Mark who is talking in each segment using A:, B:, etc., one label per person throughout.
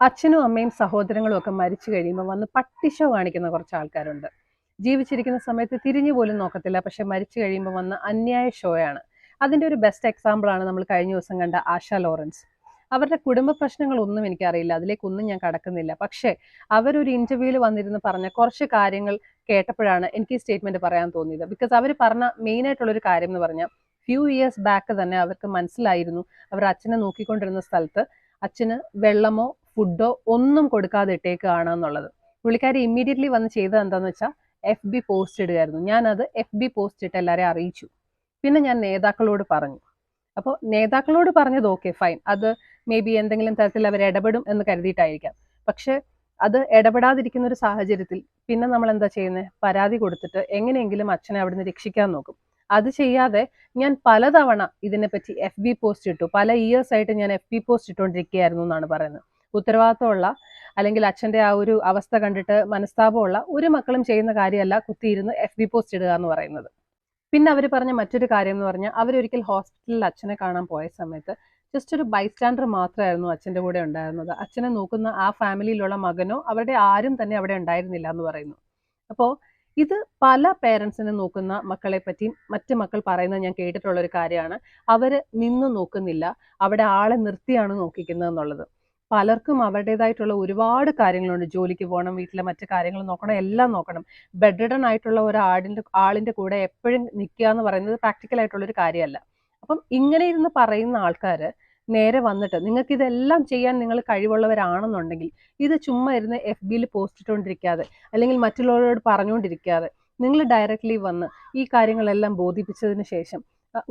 A: അച്ഛനും അമ്മയും സഹോദരങ്ങളും ഒക്കെ മരിച്ചു കഴിയുമ്പോൾ വന്ന് പട്ടിശ കാണിക്കുന്ന കുറച്ച് ആൾക്കാരുണ്ട് ജീവിച്ചിരിക്കുന്ന സമയത്ത് തിരിഞ്ഞു പോലും നോക്കത്തില്ല. പക്ഷെ മരിച്ചു കഴിയുമ്പോൾ വന്ന അന്യായ ഷോയാണ് അതിന്റെ ഒരു ബെസ്റ്റ് എക്സാമ്പിളാണ് നമ്മൾ കഴിഞ്ഞ ദിവസം കണ്ട ആശ ലോറൻസ്. അവരുടെ കുടുംബ പ്രശ്നങ്ങളൊന്നും എനിക്കറിയില്ല. അതിലേക്കൊന്നും ഞാൻ കടക്കുന്നില്ല. പക്ഷേ അവരൊരു ഇന്റർവ്യൂവിൽ വന്നിരുന്ന് പറഞ്ഞ കുറച്ച് കാര്യങ്ങൾ കേട്ടപ്പോഴാണ് എനിക്ക് ഈ സ്റ്റേറ്റ്മെന്റ് പറയാൻ തോന്നിയത്. ബിക്കോസ് അവർ പറഞ്ഞ ഒരു കാര്യം എന്ന് പറഞ്ഞാൽ ഫ്യൂ ഇയേഴ്സ് ബാക്ക് തന്നെ അവർക്ക് മനസ്സിലായിരുന്നു. അവർ അച്ഛനെ നോക്കിക്കൊണ്ടിരുന്ന സ്ഥലത്ത് അച്ഛന് വെള്ളമോ ഫുഡോ ഒന്നും കൊടുക്കാതെ ഇട്ടേക്കുകയാണ് എന്നുള്ളത്. പുള്ളിക്കാരി ഇമ്മീഡിയറ്റ്ലി വന്ന് ചെയ്തത് എന്താണെന്ന് വെച്ചാൽ എഫ് ബി പോസ്റ്റ് ഇടുകയായിരുന്നു. ഞാനത് എഫ് ബി പോസ്റ്റ് ഇട്ട് എല്ലാവരെയും അറിയിച്ചു. പിന്നെ ഞാൻ നേതാക്കളോട് പറഞ്ഞു. അപ്പോൾ നേതാക്കളോട് പറഞ്ഞത് ഓക്കെ ഫൈൻ അത് മേ ബി എന്തെങ്കിലും തരത്തിൽ അവർ ഇടപെടും എന്ന് കരുതിയിട്ടായിരിക്കാം. പക്ഷെ അത് ഇടപെടാതിരിക്കുന്ന ഒരു സാഹചര്യത്തിൽ പിന്നെ നമ്മൾ എന്താ ചെയ്യുന്നത് പരാതി കൊടുത്തിട്ട് എങ്ങനെയെങ്കിലും അച്ഛനെ അവിടുന്ന് രക്ഷിക്കാൻ നോക്കും. അത് ചെയ്യാതെ ഞാൻ പലതവണ ഇതിനെപ്പറ്റി എഫ് ബി പോസ്റ്റ് ഇട്ടു. പല ഇയേഴ്സ് ആയിട്ട് ഞാൻ എഫ് ബി പോസ്റ്റ് ഇട്ടുകൊണ്ടിരിക്കുകയായിരുന്നു എന്നാണ് പറയുന്നത്. ഉത്തരവാദിത്തമുള്ള അല്ലെങ്കിൽ അച്ഛന്റെ ആ ഒരു അവസ്ഥ കണ്ടിട്ട് മനസ്താപമുള്ള ഒരു മക്കളും ചെയ്യുന്ന കാര്യമല്ല കുത്തിയിരുന്ന് എഫ് ബി പോസ്റ്റ് ഇടുക എന്ന് പറയുന്നത്. പിന്നെ അവർ പറഞ്ഞ മറ്റൊരു കാര്യം എന്ന് പറഞ്ഞാൽ അവരൊരിക്കൽ ഹോസ്പിറ്റലിൽ അച്ഛനെ കാണാൻ പോയ സമയത്ത് ജസ്റ്റ് ഒരു ബൈസ്റ്റാൻഡർ മാത്രമായിരുന്നു അച്ഛന്റെ കൂടെ ഉണ്ടായിരുന്നത്. അച്ഛനെ നോക്കുന്ന ആ ഫാമിലിയിലുള്ള മകനോ അവരുടെ ആരും തന്നെ അവിടെ ഉണ്ടായിരുന്നില്ല എന്ന് പറയുന്നു. അപ്പോൾ ഇത് പല പേരൻസിനെ നോക്കുന്ന മക്കളെ പറ്റിയും മറ്റ് മക്കൾ പറയുന്നത് ഞാൻ കേട്ടിട്ടുള്ള ഒരു കാര്യമാണ്. അവർ നിന്ന് നോക്കുന്നില്ല. അവിടെ ആളെ നിർത്തിയാണ് നോക്കിക്കുന്നത് എന്നുള്ളത്. പലർക്കും അവരുടേതായിട്ടുള്ള ഒരുപാട് കാര്യങ്ങളുണ്ട്. ജോലിക്ക് പോകണം വീട്ടിലെ മറ്റു കാര്യങ്ങൾ നോക്കണം എല്ലാം നോക്കണം. ബെഡ്രിഡൺ ആയിട്ടുള്ള ഒരാടിന്റെ ആളിന്റെ കൂടെ എപ്പോഴും നിൽക്കുക എന്ന് പറയുന്നത് പ്രാക്ടിക്കൽ ആയിട്ടുള്ള ഒരു കാര്യമല്ല. അപ്പം ഇങ്ങനെ ഇരുന്ന് പറയുന്ന ആൾക്കാർ നേരെ വന്നിട്ട് നിങ്ങൾക്ക് ഇതെല്ലാം ചെയ്യാൻ നിങ്ങൾ കഴിവുള്ളവരാണെന്നുണ്ടെങ്കിൽ ഇത് ചുമ്മാ ഇരുന്ന് എഫ് ബിയിൽ പോസ്റ്റ് ഇട്ടുകൊണ്ടിരിക്കാതെ അല്ലെങ്കിൽ മറ്റുള്ളവരോട് പറഞ്ഞുകൊണ്ടിരിക്കാതെ നിങ്ങൾ ഡയറക്റ്റ്ലി വന്ന് ഈ കാര്യങ്ങളെല്ലാം ബോധിപ്പിച്ചതിന് ശേഷം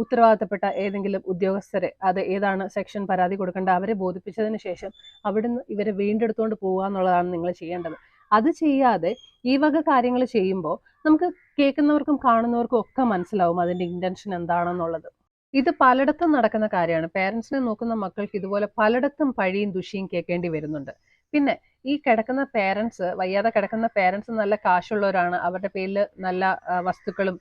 A: ഉത്തരവാദിത്തപ്പെട്ട ഏതെങ്കിലും ഉദ്യോഗസ്ഥരെ അത് ഏതാണ് സെക്ഷൻ പരാതി കൊടുക്കേണ്ട അവരെ ബോധിപ്പിച്ചതിന് ശേഷം അവിടുന്ന് ഇവരെ വീണ്ടെടുത്തുകൊണ്ട് പോകുക എന്നുള്ളതാണ് നിങ്ങൾ ചെയ്യേണ്ടത്. അത് ചെയ്യാതെ ഈ വക കാര്യങ്ങൾ ചെയ്യുമ്പോൾ നമുക്ക് കേൾക്കുന്നവർക്കും കാണുന്നവർക്കും ഒക്കെ മനസ്സിലാവും അതിന്റെ ഇന്റൻഷൻ എന്താണെന്നുള്ളത്. ഇത് പലയിടത്തും നടക്കുന്ന കാര്യമാണ്. പേരൻസിനെ നോക്കുന്ന മക്കൾക്ക് ഇതുപോലെ പലയിടത്തും പഴിയും ദുഷിയും കേൾക്കേണ്ടി വരുന്നുണ്ട്. പിന്നെ ഈ കിടക്കുന്ന പേരൻസ് വയ്യാതെ കിടക്കുന്ന പേരൻസ് നല്ല കാശുള്ളവരാണ്. അവരുടെ പേരിൽ നല്ല വസ്തുക്കളും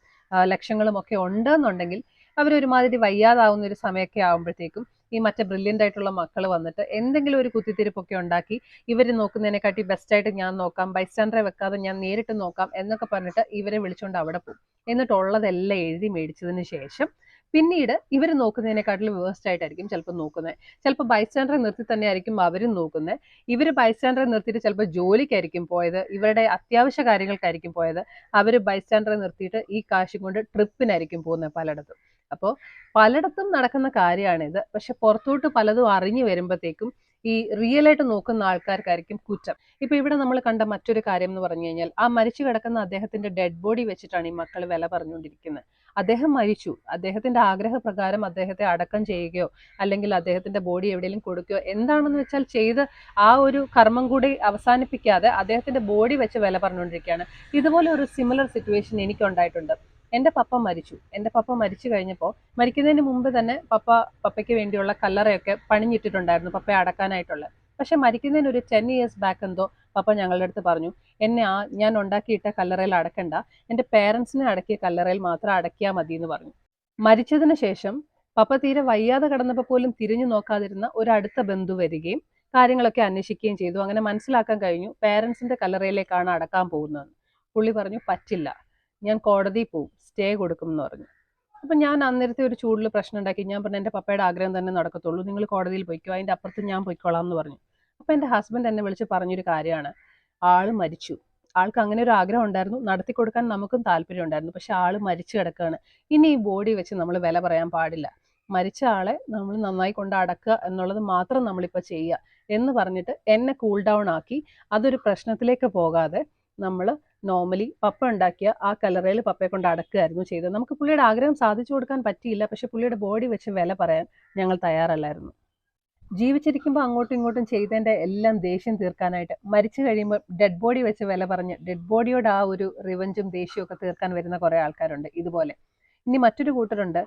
A: ലക്ഷ്യങ്ങളും ഒക്കെ ഉണ്ടെന്നുണ്ടെങ്കിൽ അവരൊരുമാതിരി വയ്യാതാവുന്ന ഒരു സമയമൊക്കെ ആകുമ്പോഴത്തേക്കും ഈ മറ്റേ ബ്രില്യന്റ് ആയിട്ടുള്ള മക്കൾ വന്നിട്ട് എന്തെങ്കിലും ഒരു കുത്തിത്തിരിപ്പൊക്കെ ഉണ്ടാക്കി ഇവർ നോക്കുന്നതിനെക്കാട്ടി ബെസ്റ്റായിട്ട് ഞാൻ നോക്കാം ബൈസ്റ്റാൻഡറെ വെക്കാതെ ഞാൻ നേരിട്ട് നോക്കാം എന്നൊക്കെ പറഞ്ഞിട്ട് ഇവരെ വിളിച്ചുകൊണ്ട് അവിടെ പോകും എന്നിട്ടുള്ളതെല്ലാം എഴുതി മേടിച്ചതിന് ശേഷം പിന്നീട് ഇവർ നോക്കുന്നതിനെക്കാട്ടിലും വേസ്റ്റ് ആയിട്ടായിരിക്കും ചിലപ്പോൾ നോക്കുന്നത്. ചിലപ്പോൾ ബൈസ്റ്റാൻഡറെ നിർത്തി തന്നെ ആയിരിക്കും അവരും നോക്കുന്നത്. ഇവർ ബൈസ്റ്റാൻഡറെ നിർത്തിയിട്ട് ചിലപ്പോൾ ജോലിക്കായിരിക്കും പോയത് ഇവരുടെ അത്യാവശ്യ കാര്യങ്ങൾക്കായിരിക്കും പോയത്. അവർ ബൈസ്റ്റാൻഡറെ നിർത്തിയിട്ട് ഈ കാശ് കൊണ്ട് ട്രിപ്പിനായിരിക്കും പോകുന്നത് പലയിടത്തും. അപ്പോൾ പലയിടത്തും നടക്കുന്ന കാര്യമാണിത് പക്ഷെ പുറത്തോട്ട് പലതും അറിഞ്ഞു വരുമ്പോഴത്തേക്കും ഈ റിയൽ ആയിട്ട് നോക്കുന്ന ആൾക്കാർക്കായിരിക്കും കുറ്റം. ഇപ്പൊ ഇവിടെ നമ്മൾ കണ്ട മറ്റൊരു കാര്യം എന്ന് പറഞ്ഞു കഴിഞ്ഞാൽ ആ മരിച്ചു കിടക്കുന്ന അദ്ദേഹത്തിന്റെ ഡെഡ് ബോഡി വെച്ചിട്ടാണ് ഈ മക്കൾ വില പറഞ്ഞുകൊണ്ടിരിക്കുന്നത്. അദ്ദേഹം മരിച്ചു. അദ്ദേഹത്തിന്റെ ആഗ്രഹപ്രകാരം അദ്ദേഹത്തെ അടക്കം ചെയ്യുകയോ അല്ലെങ്കിൽ അദ്ദേഹത്തിന്റെ ബോഡി എവിടെയെങ്കിലും കൊടുക്കുകയോ എന്താണെന്ന് വെച്ചാൽ ചെയ്ത് ആ ഒരു കർമ്മം കൂടി അവസാനിപ്പിക്കാതെ അദ്ദേഹത്തിന്റെ ബോഡി വെച്ച് വില പറഞ്ഞുകൊണ്ടിരിക്കുകയാണ്. ഇതുപോലെ ഒരു സിമിലർ സിറ്റുവേഷൻ എനിക്കുണ്ടായിട്ടുണ്ട് എന്റെ പപ്പ മരിച്ചു. എന്റെ പപ്പ മരിച്ചു കഴിഞ്ഞപ്പോൾ മരിക്കുന്നതിന് മുമ്പ് തന്നെ പപ്പ പപ്പയ്ക്ക് വേണ്ടിയുള്ള കല്ലറയൊക്കെ പണിഞ്ഞിട്ടിട്ടുണ്ടായിരുന്നു പപ്പയെ അടക്കാനായിട്ടുള്ള. പക്ഷെ മരിക്കുന്നതിന് ഒരു ടെൻ ഇയേഴ്സ് ബാക്ക് എന്തോ പപ്പ ഞങ്ങളുടെ അടുത്ത് പറഞ്ഞു എന്നെ ആ ഞാൻ ഉണ്ടാക്കിയിട്ട കല്ലറയിൽ അടക്കണ്ട. എന്റെ പേരൻസിനെ അടക്കിയ കല്ലറയിൽ മാത്രം അടക്കിയാൽ മതി എന്ന് പറഞ്ഞു. മരിച്ചതിന് ശേഷം പപ്പ തീരെ വയ്യാതെ കടന്നപ്പോൾ പോലും തിരിഞ്ഞു നോക്കാതിരുന്ന ഒരു അടുത്ത ബന്ധു വരികയും കാര്യങ്ങളൊക്കെ അന്വേഷിക്കുകയും ചെയ്തു. അങ്ങനെ മനസ്സിലാക്കാൻ കഴിഞ്ഞു പേരൻസിന്റെ കല്ലറയിലേക്കാണ് അടക്കാൻ പോകുന്നത് പുള്ളി പറഞ്ഞു പറ്റില്ല. ഞാൻ കോടതിയിൽ പോവും സ്റ്റേ കൊടുക്കും എന്ന് പറഞ്ഞു. അപ്പൊ ഞാൻ അന്നേരത്തെ ഒരു ചൂടിൽ പ്രശ്നം ഉണ്ടാക്കി. ഞാൻ പറഞ്ഞു എന്റെ പപ്പയുടെ ആഗ്രഹം തന്നെ നടക്കത്തുള്ളൂ. നിങ്ങൾ കോടതിയിൽ പോയിക്കോ. അതിന്റെ അപ്പുറത്ത് ഞാൻ പോയിക്കോളാം എന്ന് പറഞ്ഞു. അപ്പൊ എന്റെ ഹസ്ബൻഡ് എന്നെ വിളിച്ച് പറഞ്ഞൊരു കാര്യമാണ്. ആൾ മരിച്ചു. ആൾക്ക് അങ്ങനെ ഒരു ആഗ്രഹം ഉണ്ടായിരുന്നു. നടത്തി കൊടുക്കാൻ നമുക്കും താല്പര്യം ഉണ്ടായിരുന്നു. പക്ഷെ ആൾ മരിച്ചു കിടക്കുകയാണ്. ഇനി ഈ ബോഡി വെച്ച് നമ്മൾ വില പറയാൻ പാടില്ല. മരിച്ച ആളെ നമ്മൾ നന്നായി കൊണ്ട് അടക്കുക എന്നുള്ളത് മാത്രം നമ്മളിപ്പോൾ ചെയ്യുക എന്ന് പറഞ്ഞിട്ട് എന്നെ കൂൾ ഡൗൺ ആക്കി. അതൊരു പ്രശ്നത്തിലേക്ക് പോകാതെ നമ്മൾ നോർമലി പപ്പ ഉണ്ടാക്കിയ ആ കലറയിൽ പപ്പയെ കൊണ്ട് അടക്കുകയായിരുന്നു ചെയ്തത്. നമുക്ക് പുള്ളിയുടെ ആഗ്രഹം സാധിച്ചു കൊടുക്കാൻ പറ്റിയില്ല. പക്ഷെ പുള്ളിയുടെ ബോഡി വെച്ച് വില പറയാൻ ഞങ്ങൾ തയ്യാറല്ലായിരുന്നു. ജീവിച്ചിരിക്കുമ്പോൾ അങ്ങോട്ടും ഇങ്ങോട്ടും ചെയ്തതിന്റെ എല്ലാം ദേഷ്യം തീർക്കാനായിട്ട് മരിച്ചു കഴിയുമ്പോൾ ഡെഡ് ബോഡി വെച്ച് വില പറഞ്ഞ് ഡെഡ് ബോഡിയോട് ആ ഒരു റിവഞ്ചും ദേഷ്യവും ഒക്കെ തീർക്കാൻ വരുന്ന കുറേ ആൾക്കാരുണ്ട് ഇതുപോലെ. ഇനി മറ്റൊരു കൂട്ടരുണ്ട്.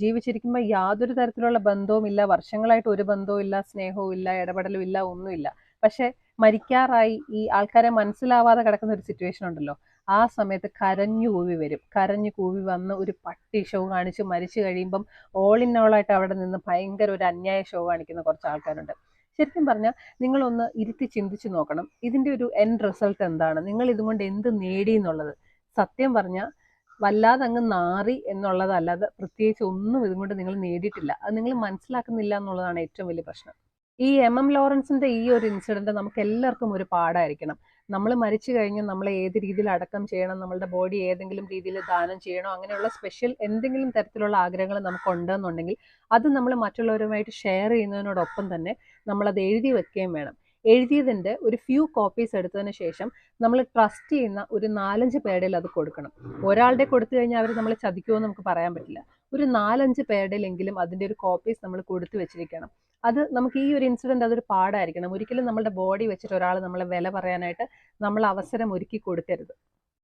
A: ജീവിച്ചിരിക്കുമ്പോൾ യാതൊരു തരത്തിലുള്ള ബന്ധവും ഇല്ല വർഷങ്ങളായിട്ട് ഒരു ബന്ധവും ഇല്ല സ്നേഹവും ഇല്ല ഇടപെടലും ഇല്ല ഒന്നുമില്ല. പക്ഷെ മരിക്കാറായി ഈ ആൾക്കാരെ മനസ്സിലാവാതെ കിടക്കുന്ന ഒരു സിറ്റുവേഷൻ ഉണ്ടല്ലോ. ആ സമയത്ത് കരഞ്ഞു കൂവി വരും. കരഞ്ഞു കൂവി വന്ന് ഒരു പട്ടി ഷോ കാണിച്ച് മരിച്ചു കഴിയുമ്പം ഓൾ ഇൻ ഓൾ ആയിട്ട് അവിടെ നിന്ന് ഭയങ്കര ഒരു അന്യായ ഷോ കാണിക്കുന്ന കുറച്ച് ആൾക്കാരുണ്ട്. ശരിക്കും പറഞ്ഞാൽ നിങ്ങളൊന്ന് ഇരുത്തി ചിന്തിച്ചു നോക്കണം. ഇതിന്റെ ഒരു എൻഡ് റിസൾട്ട് എന്താണ്? നിങ്ങൾ ഇതുകൊണ്ട് എന്ത് നേടി എന്നുള്ളത്? സത്യം പറഞ്ഞാൽ വല്ലാതെ അങ്ങ് നാറി എന്നുള്ളതല്ലാതെ പ്രത്യേകിച്ച് ഒന്നും ഇതുകൊണ്ട് നിങ്ങൾ നേടിയിട്ടില്ല. അത് നിങ്ങൾ മനസ്സിലാക്കുന്നില്ല എന്നുള്ളതാണ് ഏറ്റവും വലിയ പ്രശ്നം. ഈ എം എം ലോറൻസിന്റെ ഈ ഒരു ഇൻസിഡന്റ് നമുക്ക് എല്ലാവർക്കും ഒരു പാടായിരിക്കണം. നമ്മൾ മരിച്ചു കഴിഞ്ഞാൽ നമ്മൾ ഏത് രീതിയിൽ അടക്കം ചെയ്യണം നമ്മളുടെ ബോഡി ഏതെങ്കിലും രീതിയിൽ ദാനം ചെയ്യണോ അങ്ങനെയുള്ള സ്പെഷ്യൽ എന്തെങ്കിലും തരത്തിലുള്ള ആഗ്രഹങ്ങൾ നമുക്ക് ഉണ്ടെന്നുണ്ടെങ്കിൽ അത് നമ്മൾ മറ്റുള്ളവരുമായിട്ട് ഷെയർ ചെയ്യുന്നതിനോടൊപ്പം തന്നെ നമ്മളത് എഴുതി വെക്കുകയും വേണം. എഴുതിയതിന്റെ ഒരു ഫ്യൂ കോപ്പീസ് എടുത്തതിന് ശേഷം നമ്മൾ ട്രസ്റ്റ് ചെയ്യുന്ന ഒരു നാലഞ്ച് പേരുടെയിൽ അത് കൊടുക്കണം. ഒരാളുടെ കൊടുത്തു കഴിഞ്ഞാൽ അവർ നമ്മളെ ചതിക്കുമോ നമുക്ക് പറയാൻ പറ്റില്ല. ഒരു നാലഞ്ച് പേരുടെയിലെങ്കിലും അതിന്റെ ഒരു കോപ്പീസ് നമ്മൾ കൊടുത്തു വെച്ചിരിക്കണം. അത് നമുക്ക് ഈ ഒരു ഇൻസിഡന്റ് അതൊരു പാടായിരിക്കണം. ഒരിക്കലും നമ്മുടെ ബോഡി വെച്ചിട്ട് ഒരാൾ നമ്മളെ വില പറയാനായിട്ട് നമ്മൾ അവസരം ഒരുക്കി കൊടുക്കരുത്.